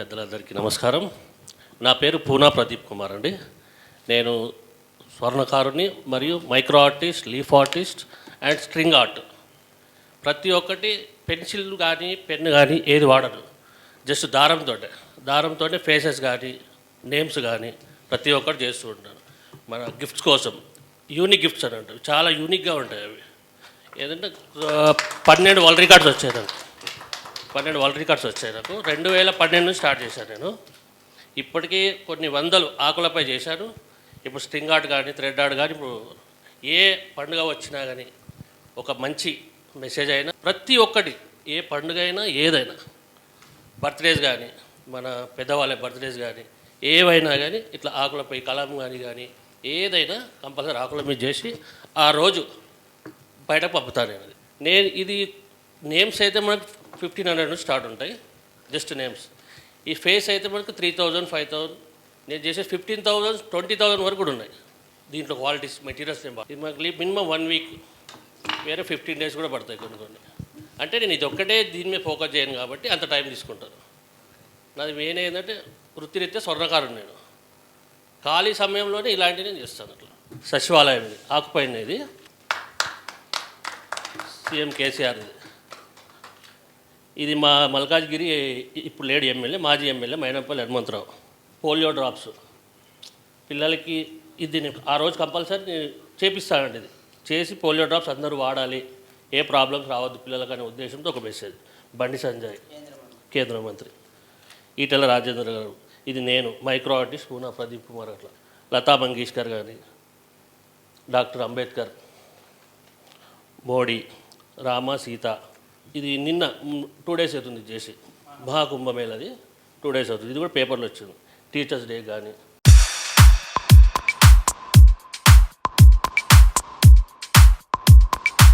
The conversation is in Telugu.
పెద్దలందరికీ నమస్కారం. నా పేరు పూనా ప్రదీప్ కుమార్ అండి. నేను స్వర్ణకారుని మరియు micro artist leaf artist and string art. ప్రతి ఒక్కటి పెన్సిల్ కానీ పెన్ కానీ ఏది వాడను. జస్ట్ దారంతో దారంతో ఫేసెస్ కానీ నేమ్స్ కానీ ప్రతి ఒక్కటి చేస్తూ ఉంటాను. మన గిఫ్ట్స్ కోసం. యూనిక్ గిఫ్ట్స్ అని అంటారు. చాలా యూనిక్గా ఉంటాయి అవి. ఏదంటే పన్నెండు వరల్డ్ రికార్డ్స్ వచ్చాయి పన్నెండు వరల్డ్ రికార్డ్స్ వచ్చాయి నాకు. రెండు వేల పన్నెండు నుంచి స్టార్ట్ చేశాను నేను. ఇప్పటికీ కొన్ని వందలు ఆకులపై చేశాను. ఇప్పుడు స్ట్రింగ్ ఆర్ట్ కానీ థ్రెడ్ ఆర్ట్ కానీ ఇప్పుడు ఏ పండుగ వచ్చినా కానీ ఒక మంచి మెసేజ్ అయినా ప్రతి ఒక్కటి ఏ పండుగ అయినా ఏదైనా బర్త్డేస్ కానీ మన పెద్దవాళ్ళ బర్త్డేస్ కానీ ఏవైనా కానీ ఇట్లా ఆకులపై కలం కానీ కానీ ఏదైనా కంపల్సరీ ఆకుల మీద చేసి ఆ రోజు బయట పంపుతాను నేను. నేను ఇది నేమ్స్ అయితే మనకు ఫిఫ్టీన్ హండ్రెడ్ నుంచి స్టార్ట్ ఉంటాయి. Just names. ఈ ఫేస్ అయితే మనకు త్రీ థౌజండ్ ఫైవ్ థౌజండ్. నేను చేసే ఫిఫ్టీన్ థౌజండ్ ట్వంటీ థౌజండ్ వరకు కూడా ఉన్నాయి. దీంట్లో క్వాలిటీస్ మెటీరియల్స్ నేను బా- ఇది మాకు మినిమం వన్ వీక్. వేరే ఫిఫ్టీన్ డేస్ కూడా పడతాయి కొన్ని కొన్ని. అంటే నేను ఇది ఒక్కటే దీని మీద ఫోకస్ చేయను కాబట్టి అంత టైం తీసుకుంటాను. నాది మెయిన్ ఏంటంటే వృత్తిరీత్యా స్వర్ణకారుడు నేను. ఖాళీ సమయంలోనే ఇలాంటివి నేను చేస్తాను అట్లా. సచివాలయం ఇది ఆకుపైన ఇది. సీఎం కేసీఆర్ ఇది ఇది మా మల్కాజ్గిరి ఇప్పుడు లేడు ఎమ్మెల్యే మాజీ MLA Mynampally Hanumantha Rao. Polio drops. పిల్లలకి ఇది ఆ రోజు కంపల్సరీ చేపిస్తానండి ఇది. చేసి పోలియో డ్రాప్స్ అందరూ వాడాలి. ఏ ప్రాబ్లమ్స్ రావద్దు పిల్లలకు అనే ఉద్దేశంతో ఒక మెసేజ్. బండి సంజయ్ కేంద్ర మంత్రి. ఈటెల రాజేంద్ర గారు. ఇది నేను మైక్రో ఆర్టిస్ట్ పూనా ప్రదీప్ కుమార్ అట్లా. లతా మంగేష్కర్ కానీ డాక్టర్ అంబేద్కర్. మోడీ రామ సీత. ఇది నిన్న టూ డేస్ అవుతుంది ఇది చేసి మహాకుంభమేళది టూ డేస్ అవుతుంది. ఇది కూడా పేపర్లో వచ్చింది. టీచర్స్ డే కానీ